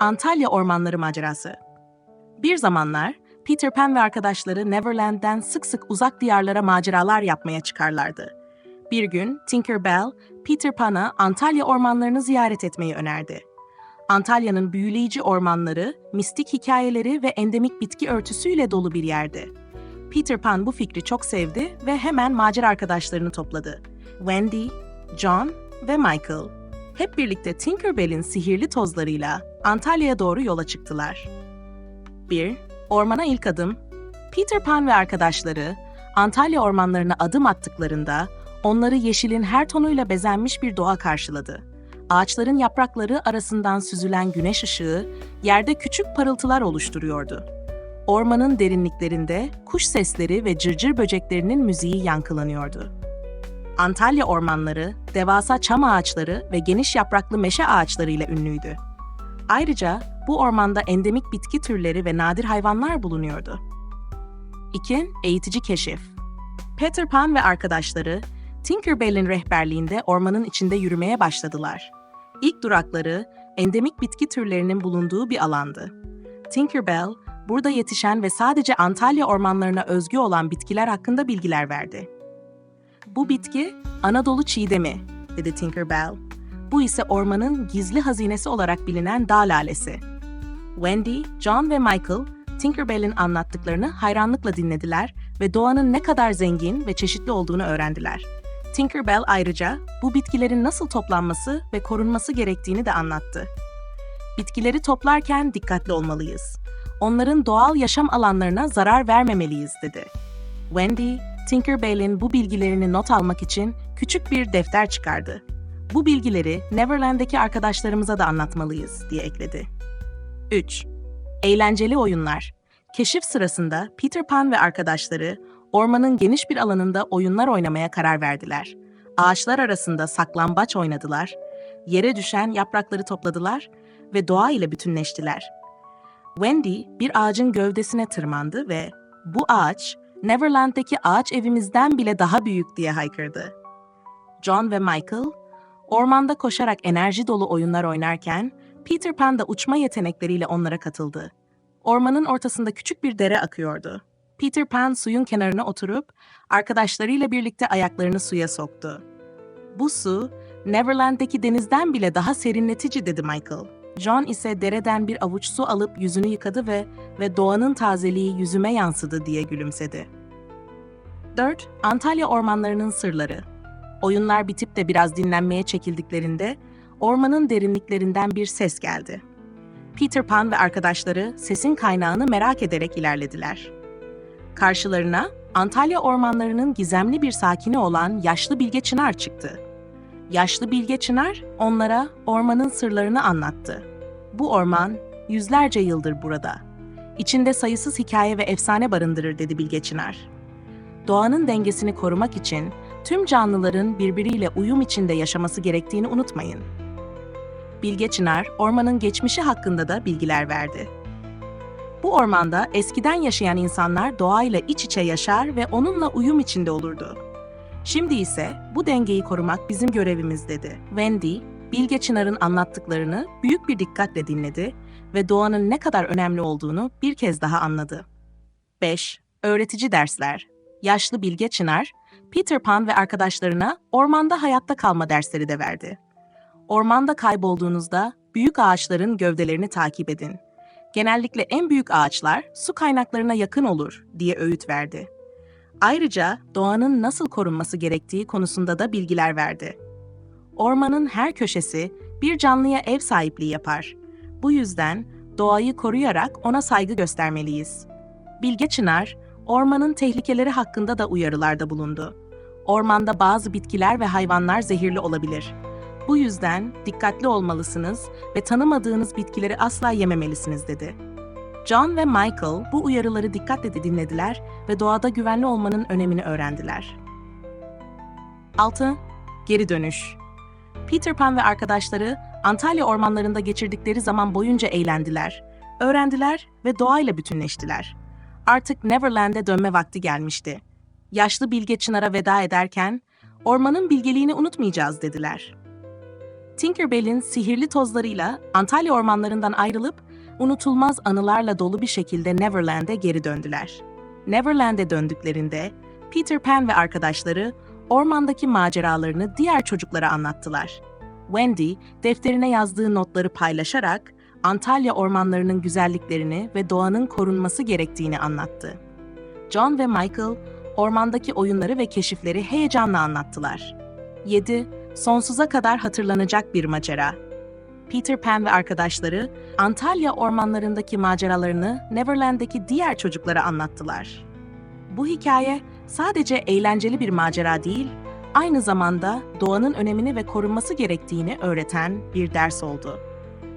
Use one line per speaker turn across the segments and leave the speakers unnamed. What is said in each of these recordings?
Antalya Ormanları Macerası Bir zamanlar Peter Pan ve arkadaşları Neverland'den sık sık uzak diyarlara maceralar yapmaya çıkarlardı. Bir gün Tinkerbell, Peter Pan'a Antalya ormanlarını ziyaret etmeyi önerdi. Antalya'nın büyüleyici ormanları, mistik hikayeleri ve endemik bitki örtüsüyle dolu bir yerdi. Peter Pan bu fikri çok sevdi ve hemen macera arkadaşlarını topladı. Wendy, John ve Michael. Hep birlikte Tinkerbell'in sihirli tozlarıyla Antalya'ya doğru yola çıktılar. 1. Ormana ilk adım. Peter Pan ve arkadaşları Antalya ormanlarına adım attıklarında onları yeşilin her tonuyla bezenmiş bir doğa karşıladı. Ağaçların yaprakları arasından süzülen güneş ışığı yerde küçük parıltılar oluşturuyordu. Ormanın derinliklerinde kuş sesleri ve cırcır böceklerinin müziği yankılanıyordu. Antalya ormanları, devasa çam ağaçları ve geniş yapraklı meşe ağaçlarıyla ünlüydü. Ayrıca bu ormanda endemik bitki türleri ve nadir hayvanlar bulunuyordu. 2. Eğitici keşif. Peter Pan ve arkadaşları Tinkerbell'in rehberliğinde ormanın içinde yürümeye başladılar. İlk durakları endemik bitki türlerinin bulunduğu bir alandı. Tinkerbell, burada yetişen ve sadece Antalya ormanlarına özgü olan bitkiler hakkında bilgiler verdi. Bu bitki Anadolu çiğdemi, dedi Tinkerbell. Bu ise ormanın gizli hazinesi olarak bilinen dağ lalesi. Wendy, John ve Michael, Tinkerbell'in anlattıklarını hayranlıkla dinlediler ve doğanın ne kadar zengin ve çeşitli olduğunu öğrendiler. Tinkerbell ayrıca bu bitkilerin nasıl toplanması ve korunması gerektiğini de anlattı. Bitkileri toplarken dikkatli olmalıyız. Onların doğal yaşam alanlarına zarar vermemeliyiz, dedi. Wendy, Tinkerbell'in bu bilgilerini not almak için küçük bir defter çıkardı. Bu bilgileri Neverland'deki arkadaşlarımıza da anlatmalıyız, diye ekledi. 3. Eğlenceli oyunlar. Keşif sırasında Peter Pan ve arkadaşları ormanın geniş bir alanında oyunlar oynamaya karar verdiler. Ağaçlar arasında saklambaç oynadılar, yere düşen yaprakları topladılar ve doğa ile bütünleştiler. Wendy bir ağacın gövdesine tırmandı ve bu ağaç Neverland'deki ağaç evimizden bile daha büyük diye haykırdı. John ve Michael ormanda koşarak enerji dolu oyunlar oynarken Peter Pan da uçma yetenekleriyle onlara katıldı. Ormanın ortasında küçük bir dere akıyordu. Peter Pan suyun kenarına oturup arkadaşlarıyla birlikte ayaklarını suya soktu. Bu su Neverland'deki denizden bile daha serinletici dedi Michael. John ise dereden bir avuç su alıp yüzünü yıkadı ve ve doğanın tazeliği yüzüme yansıdı diye gülümsedi. 4. Antalya ormanlarının sırları. Oyunlar bitip de biraz dinlenmeye çekildiklerinde ormanın derinliklerinden bir ses geldi. Peter Pan ve arkadaşları sesin kaynağını merak ederek ilerlediler. Karşılarına Antalya ormanlarının gizemli bir sakini olan yaşlı Bilge Çınar çıktı. Yaşlı Bilge Çınar onlara ormanın sırlarını anlattı. Bu orman yüzlerce yıldır burada. İçinde sayısız hikaye ve efsane barındırır dedi Bilge Çınar. Doğanın dengesini korumak için tüm canlıların birbiriyle uyum içinde yaşaması gerektiğini unutmayın. Bilge Çınar, ormanın geçmişi hakkında da bilgiler verdi. Bu ormanda eskiden yaşayan insanlar doğayla iç içe yaşar ve onunla uyum içinde olurdu. Şimdi ise bu dengeyi korumak bizim görevimiz dedi. Wendy, Bilge Çınar'ın anlattıklarını büyük bir dikkatle dinledi ve doğanın ne kadar önemli olduğunu bir kez daha anladı. 5. Öğretici dersler. Yaşlı Bilge Çınar, Peter Pan ve arkadaşlarına ormanda hayatta kalma dersleri de verdi. Ormanda kaybolduğunuzda büyük ağaçların gövdelerini takip edin. Genellikle en büyük ağaçlar su kaynaklarına yakın olur diye öğüt verdi. Ayrıca doğanın nasıl korunması gerektiği konusunda da bilgiler verdi. Ormanın her köşesi bir canlıya ev sahipliği yapar. Bu yüzden doğayı koruyarak ona saygı göstermeliyiz. Bilge Çınar, ormanın tehlikeleri hakkında da uyarılarda bulundu. Ormanda bazı bitkiler ve hayvanlar zehirli olabilir. Bu yüzden dikkatli olmalısınız ve tanımadığınız bitkileri asla yememelisiniz dedi. John ve Michael bu uyarıları dikkatle dinlediler ve doğada güvenli olmanın önemini öğrendiler. 6. Geri dönüş. Peter Pan ve arkadaşları Antalya ormanlarında geçirdikleri zaman boyunca eğlendiler, öğrendiler ve doğayla bütünleştiler. Artık Neverland'e dönme vakti gelmişti. Yaşlı Bilge Çınar'a veda ederken, ormanın bilgeliğini unutmayacağız dediler. Tinkerbell'in sihirli tozlarıyla Antalya ormanlarından ayrılıp unutulmaz anılarla dolu bir şekilde Neverland'e geri döndüler. Neverland'e döndüklerinde Peter Pan ve arkadaşları ormandaki maceralarını diğer çocuklara anlattılar. Wendy, defterine yazdığı notları paylaşarak Antalya ormanlarının güzelliklerini ve doğanın korunması gerektiğini anlattı. John ve Michael, ormandaki oyunları ve keşifleri heyecanla anlattılar. 7. Sonsuza kadar hatırlanacak bir macera. Peter Pan ve arkadaşları Antalya ormanlarındaki maceralarını Neverland'deki diğer çocuklara anlattılar. Bu hikaye sadece eğlenceli bir macera değil, aynı zamanda doğanın önemini ve korunması gerektiğini öğreten bir ders oldu.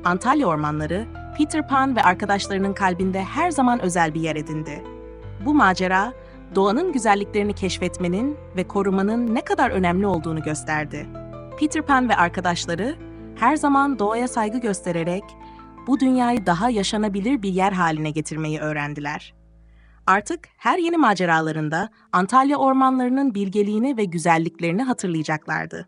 Antalya ormanları, Peter Pan ve arkadaşlarının kalbinde her zaman özel bir yer edindi. Bu macera, doğanın güzelliklerini keşfetmenin ve korumanın ne kadar önemli olduğunu gösterdi. Peter Pan ve arkadaşları her zaman doğaya saygı göstererek bu dünyayı daha yaşanabilir bir yer haline getirmeyi öğrendiler. Artık her yeni maceralarında Antalya ormanlarının bilgeliğini ve güzelliklerini hatırlayacaklardı.